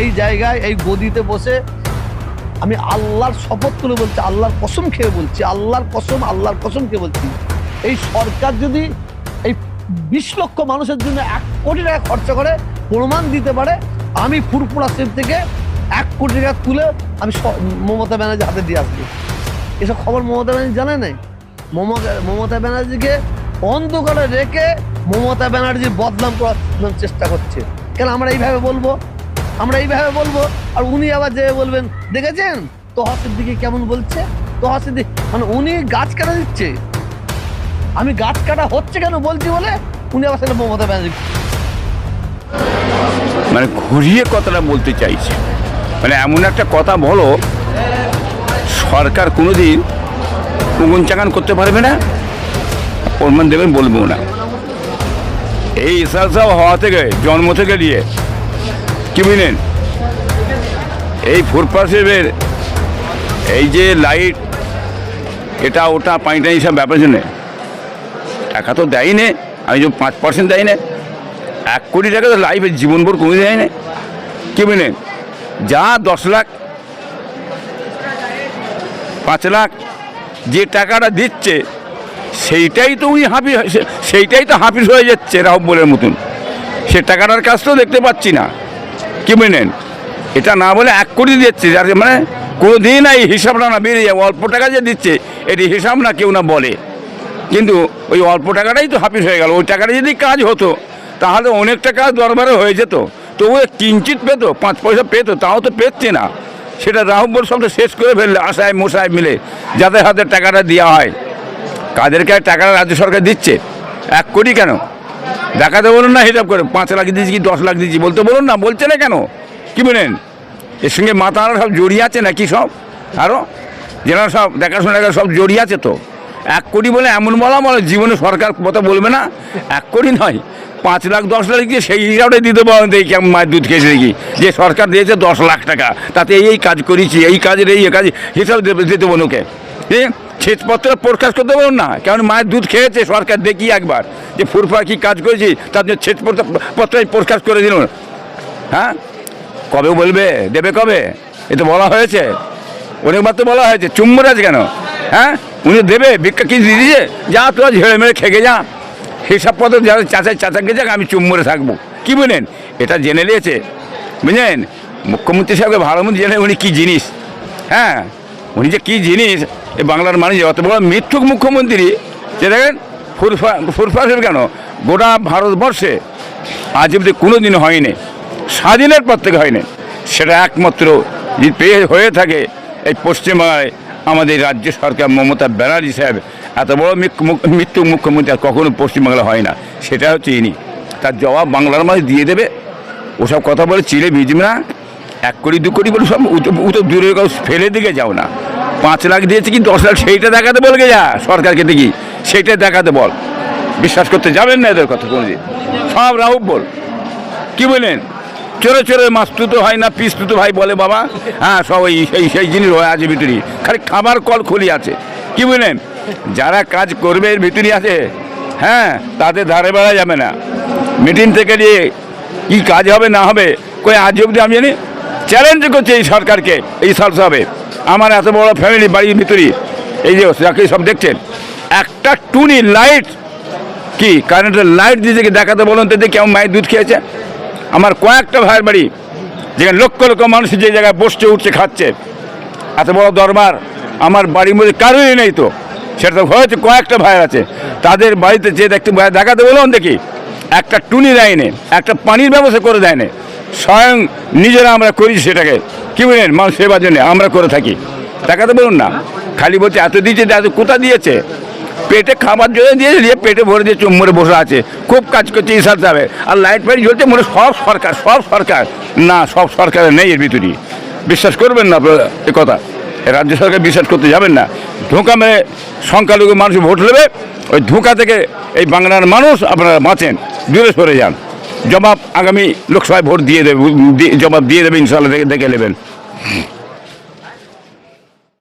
এই জায়গায়, এই গদিতে বসে আমি আল্লাহর শপথ করে বলছি, আল্লাহর কসম খেয়ে বলছি, আল্লাহর কসম আল্লাহর কসম খেয়ে বলছি। এই সরকার যদি এই বিশ লক্ষ মানুষের জন্য এক কোটি টাকা খরচা করে প্রমাণ দিতে পারে, আমি ফুরফুরা সেব থেকে এক কোটি টাকা তুলে আমি মমতা ব্যানার্জি হাতে দিয়ে আসব। এসব খবর মমতা ব্যানার্জি জানে নাই? মমতা ব্যানার্জিকে অন্ধকারে রেখে মমতা ব্যানার্জি বদনাম করার চেষ্টা করছে। কেন আমরা এইভাবে বলব? আমরা এইভাবে বলব, আর উনি আবার যে বলবেন, দেখেছেন? তহাসের দিকে কেমন বলছে? তহাসের দিকে মানে উনি গাছ কাটা দিচ্ছে। আমি গাছ কাটা হচ্ছে কেন বলছি বলে? উনি আবার সেটা মমতা ব্যানার্জি মানে ঘুরিয়ে কথাটা বলতে চাইছে। মানে এমন একটা কথা বলো, সরকার কোনোদিন উগুন চাগান করতে পারবে না, প্রমাণ দেবেন বলব না। এই ইসাল হওয়া থেকে, জন্ম থেকে দিয়ে কি বুঝলেন? এই ফুটপাথের এই যে লাইট এটা ওটা পানি টানি সব ব্যাপার জন্যে। টাকা তো দেয় নে আমি যে পাঁচ পার্সেন্ট দেয় না এক কোটি টাকা তো লাইফের জীবনভর কমে যায় না কি বুঝলেন? যা দশ লাখ, পাঁচ লাখ যে টাকাটা দিচ্ছে, সেইটাই তো উনি হাফিজ সেইটাই তো হাফিজ হয়ে যাচ্ছে রাহব্বলের মতন। সে টাকাটার কাজ তো দেখতে পাচ্ছি না। কি বুঝলেন এটা না বলে এক কোটি দিচ্ছে যার মানে কোনো দিন এই হিসাবটা না বেরিয়ে যাবে অল্প টাকা যে দিচ্ছে, এটি হিসাব না কেউ না বলে। কিন্তু ওই অল্প টাকাটাই তো হাফিজ হয়ে গেল, ওই টাকাটা যদি কাজ হতো, তাহলে অনেক টাকা দরবারে হয়ে যেত। তবু কিঞ্চিত পেতো, পাঁচ পয়সা পেত, তাও তো পেচ্ছে না। সেটা রাহুবর সবটা শেষ করে ফেললে, আশায় মশায় মিলে, যাদের হাতে টাকাটা দেওয়া হয়, কাদেরকে টাকাটা রাজ্য সরকার দিচ্ছে? এক কোটি কেন? দেখাতে বলুন না, হিসাব করে। পাঁচ লাখ দিয়েছি কি, দশ লাখ দিয়েছি? বলতে বলুন না, বলছে না কেন? কি বলেন? এর সঙ্গে আরও সব জড়িয়ে আছে নাকি সব? আরও যেনারা সব দেখাশোনা সব জড়িয়ে আছে তো? এক কোটি বলে এমন বলা বলে, জীবনে সরকার কথা বলবে না? এক কোটি নয়। পাঁচ লাখ, দশ লাখ দিয়ে সেই হিসাবটাই দিতে পারেন দেখি কেমন মায়ের দুধ খেয়েছে দেখি। যে সরকার দিয়েছে দশ লাখ টাকা, তাতে এই কাজ করেছি, এই কাজের এই কাজ, হিসাব দিতে বলুন ওকে। ছেদপত্র প্রকাশ করতে পারুন না কারণ মায়ের দুধ খেয়েছে সরকার দেখি একবার, যে ফুরফা কি কাজ করেছি, তার জন্য ছেদপত্র পত্র প্রকাশ করে দিল। হ্যাঁ? কবে বলবে? দেবে কবে? এ তো বলা হয়েছে। অনেকবার তো বলা হয়েছে চুম্বর আছে কেন? হ্যাঁ? উনি দেবে, ভিক্ষা কি দিয়ে দিয়েছে? যা তোরা ঝেড়ে মেরে খেগে যা। হিসাব পত্র যারা চাচাই চাচাকে যাক, আমি চুম্বরে থাকব। কি বলেন এটা জেনে নিয়েছে। বুঝলেন? মুখ্যমন্ত্রী সাহেবকে ভালো মতো জেনে উনি কী জিনিস। হ্যাঁ? উনি যে কী জিনিস এই বাংলার মানুষ, অত বড় মিথ্যুক মুখ্যমন্ত্রী, যে দেখেন ফুরফা ফুরফা কেন? গোটা ভারতবর্ষে আজ অব্দি কোনো দিন হয়নি, স্বাধীনের পর থেকে হয়নি। সেটা একমাত্র পেয়ে হয়ে থাকে, এই পশ্চিমবাংলায় আমাদের রাজ্য সরকার মমতা ব্যানার্জি সাহেব, এত বড় মৃত্যু মুখ্যমন্ত্রী আর কখনো পশ্চিমবাংলা হয় না। সেটা হচ্ছে ইনি। তার জবাব বাংলার মানুষ দিয়ে দেবে। ওসব কথা বলে চিড়ে ভিজবে না। এক কোটি, দু কোটি বলে সব উত- উত দূরে কাউ ফেলে দিকে যাও না। পাঁচ লাখ দিয়েছে কি, দশ লাখ, সেইটা দেখাতে বলবে যা, সরকারকে দেখি। সেইটা দেখাতে বল। বিশ্বাস করতে যাবেন না এদের কথা কোনোদিন। সব রাহুব বল। কি বলেন চোরে চোরে মাছ তুতো হয় না, পিস তুতো ভাই বলে বাবা। হ্যাঁ সব এই, সেই সেই জিনিস হয়ে আছে ভিতরে। খালি খাবার কল খুলি আছে। কি বলেন যারা কাজ করবে এর ভিতরে আছে। হ্যাঁ তাদের ধারে বেড়া যাবে না। মিটিং থেকে নিয়ে কী কাজ হবে না হবে, কই আজ অবধি আমি জানি চ্যালেঞ্জ করছে এই সরকারকে, এই সাল সাহেব আমার এত বড় ফ্যামিলি বাড়ির ভিতরে এই যে, যাকে সব দেখছেন, একটা টুনি লাইট কি কারেন্টের লাইট দিয়ে দেখাতে বলুন তো কেমন মায়ের দুধ খেয়েছে। আমার কয়েকটা ভাইয়ের বাড়ি, যেখানে লক্ষ লক্ষ মানুষ যে জায়গায় বসছে, উঠছে, খাচ্ছে। এত বড় দরবার, আমার বাড়ির মধ্যে কারোই নেই তো। সেটা তো হয়েছে, কয়েকটা ভাইয়ের আছে। তাদের বাড়িতে যে দেখতে দেখাতে বলুন দেখি, একটা টুনি দেয়নি, একটা পানির ব্যবস্থা করে দেয়নি। স্বয়ং নিজেরা আমরা করি সেটাকে। কি বলেন? মানুষ সেবার জন্য আমরা করে থাকি। দেখাতে বলুন না। খালি বলছে, এত দিয়েছে, এত কোথা দিয়েছে? পেটে খাবার জন্য দিয়েছে, দিয়ে পেটে ভরে দিয়ে চুম্বরে বসে আছে। খুব কাজ করছে ইসার যাবে। আর লাইট ফাইট জ্বলছে, মনে সব সরকার সব সরকার। না, সব সরকারের নেই এর ভিতরে বিশ্বাস করবেন না এ কথা। রাজ্য সরকার বিশ্বাস করতে যাবেন না। ধোঁকা মেরে সংখ্যালঘু মানুষ ভোট নেবে। ওই ধোঁকা থেকে এই বাংলার মানুষ আপনারা বাঁচেন। দূরে সরে যান। জবাব আগামী লোকসভায় ভোট দিয়ে দেবে জবাব দিয়ে দেবে ইনশাল্লাহ দেখে নেবেন।